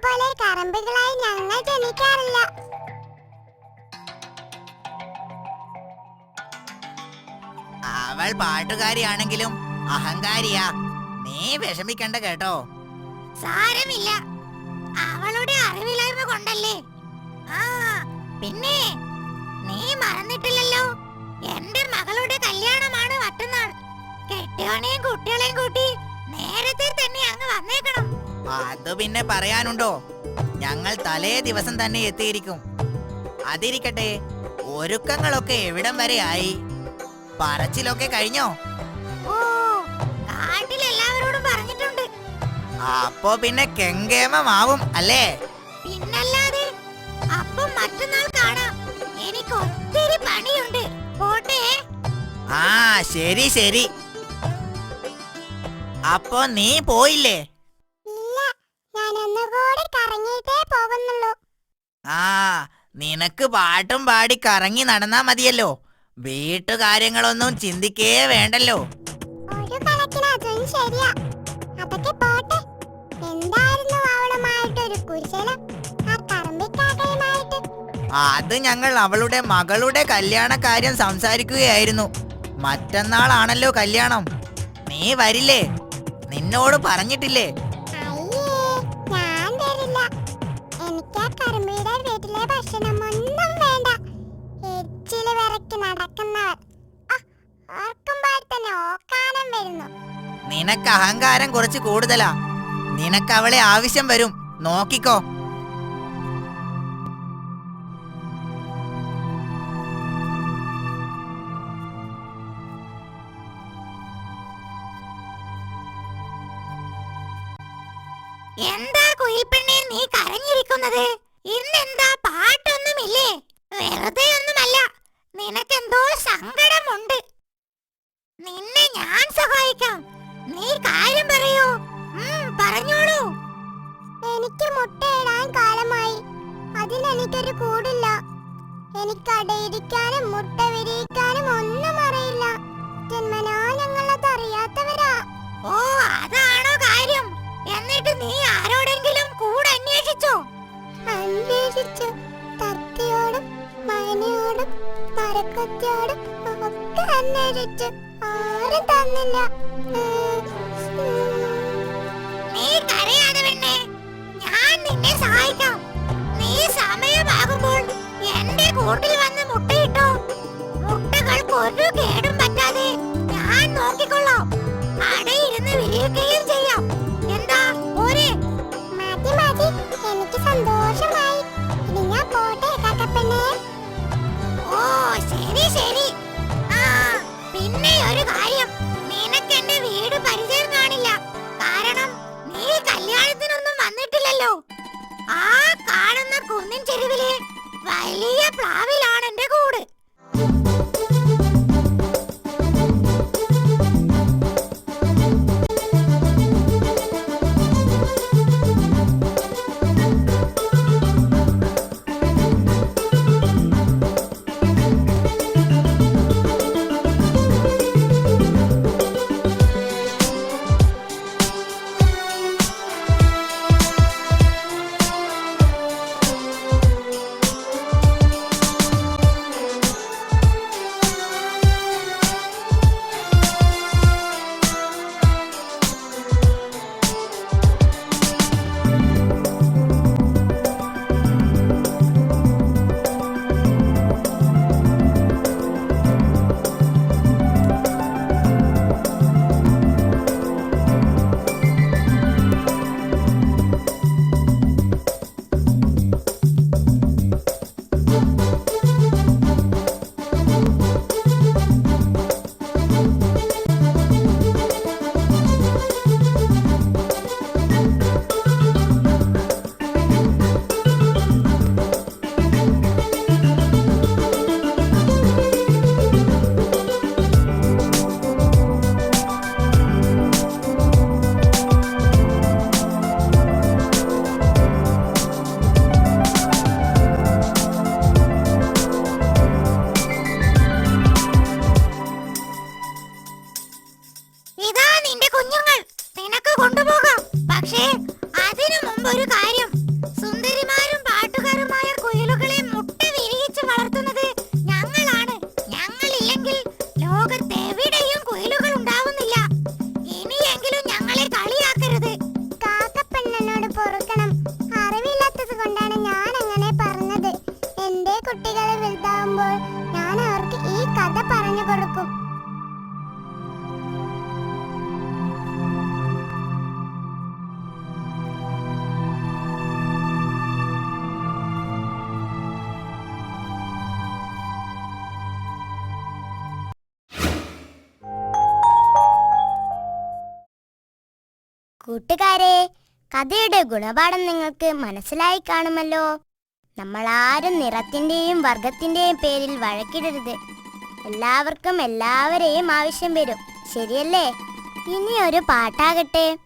കുറുമ്പുകളായി ഞങ്ങൾ ജനിക്കാറില്ല. അവൾ പാട്ടുകാരിയാണെങ്കിലും അഹങ്കാരിയാ. നീ വിഷമിക്കണ്ട കേട്ടോ. സാരമില്ല. അവളുടെ അറിവില്ലായ്മ കൊണ്ടല്ലേ? ആ പിന്നെ നീ മറന്നിട്ടില്ലല്ലോ. എന്റെ മകളുടെ കല്യാണമാണ് മറ്റന്നാൾ. കെട്ടിയോനെയും കുട്ടികളെയും കൂട്ടി നേരത്തെ തന്നെ അങ്ങ് വന്നേക്കണം. അത് പിന്നെ പറയാനുണ്ടോ? ഞങ്ങൾ തലേ ദിവസം തന്നെ എത്തിയിരിക്കും. അതിരിക്കട്ടെ ഒരുക്കങ്ങളൊക്കെ എവിടം വരെ ആയി? പറച്ചിലൊക്കെ കഴിഞ്ഞോ? എല്ലാവരോടും പറഞ്ഞിട്ടുണ്ട്. അപ്പോ പിന്നെ കെങ്കേമമാവും അല്ലേ? പിന്നല്ലാതെ അപ്പം മറ്റന്നാൾ കാണാം. എനിക്ക് ഒത്തിരി പണിയുണ്ട്. പോട്ടെ. ആ ശരി ശരി. അപ്പോ നീ പോയില്ലേ? ഒന്നുകൂടി കറങ്ങിയിട്ടേ പോകുന്നുള്ളൂ. ആ നിനക്ക് പാട്ടും പാടി കറങ്ങി നടന്നാ മതിയല്ലോ. വീട്ടുകാര്യങ്ങളൊന്നും ചിന്തിക്കേ വേണ്ടല്ലോ. ഒരു കണക്കിന് അതും ശരിയാ. അതൊക്കെ പോട്ടെ. എന്തായിരുന്നു അവളുമായിട്ടൊരു കുശലം ആ കറമ്പിക്കാക്കയുമായിട്ട്? അത് ഞങ്ങൾ അവളുടെ മകളുടെ കല്യാണ കാര്യം സംസാരിക്കുകയായിരുന്നു. മറ്റന്നാളാണല്ലോ കല്യാണം. നീ വരില്ലേ? നിന്നോട് പറഞ്ഞിട്ടില്ലേ? എനിക്ക് ആ കർമ്മിയുടെ വീട്ടിലെ ഭക്ഷണം ഒന്നും വേണ്ട. എച്ചിൽ വിറക്കി നടക്കുന്നവർ ഓർക്കുമ്പോൾ തന്നെ ഓക്കാനം വരുന്നു. നിനക്ക് അഹങ്കാരം കുറച്ച് കൂടുതലാ. നിനക്ക് അവളെ ആവശ്യം വരും. നോക്കിക്കോ. എനിക്ക് അടയിരിക്കാനും മുട്ട വിരിയിക്കാനും ഒന്നും അറിയില്ല. ജന്മനാ ഞങ്ങളത് അറിയാത്തവരാ ഓ അതാണോ കാര്യം. എന്നിട്ട് നീ ആരോടെങ്കിലും കൂടെ അന്വേഷിച്ചോ? അന്വേഷിച്ചു. തത്തയോടും മൈനയോടും മരക്കത്തിയോടും ഒക്കെ അന്വേഷിച്ചു. ആരും തന്നില്ല. നീ കരയാതെ പെണ്ണേ. ഞാൻ നിന്നെ സഹായിക്കാം. നീ എന്റെ കൂട്ടിൽ വന്ന് മുട്ടയിട്ടോ? മുട്ടകൾക്ക് ഒരു കേടും പറ്റാതെ ഞാൻ നോക്കിക്കൊള്ളാം. അടയിരുന്ന് വിരിയുകയും ചെയ്യാം. എന്താ? പോരെ. മതി മതി എനിക്ക് സന്തോഷമായി. ഇനി ഞാൻ പോട്ടെ ഓ ശരി ശരി. ആ പിന്നെ ഒരു കാര്യം. നിനക്ക് എന്റെ വീട് പരിചയം കാണില്ല. കാരണം നീ കല്യാണത്തിനൊന്നും വന്നിട്ടില്ലല്ലോ. ആ കാണുന്ന കുന്നിൻ ചെരുവിലെ വലിയ പ്ലാവിലാണ് കൂട്ടുകാരെ കഥയുടെ ഗുണപാഠം നിങ്ങൾക്ക് മനസ്സിലായി കാണുമല്ലോ. നമ്മൾ ആരും നിറത്തിന്റെയും വർഗത്തിന്റെയും പേരിൽ വഴക്കിടരുത്. എല്ലാവർക്കും എല്ലാവരെയും ആവശ്യം വരും. ശരിയല്ലേ? ഇനി ഒരു പാട്ടാകട്ടെ.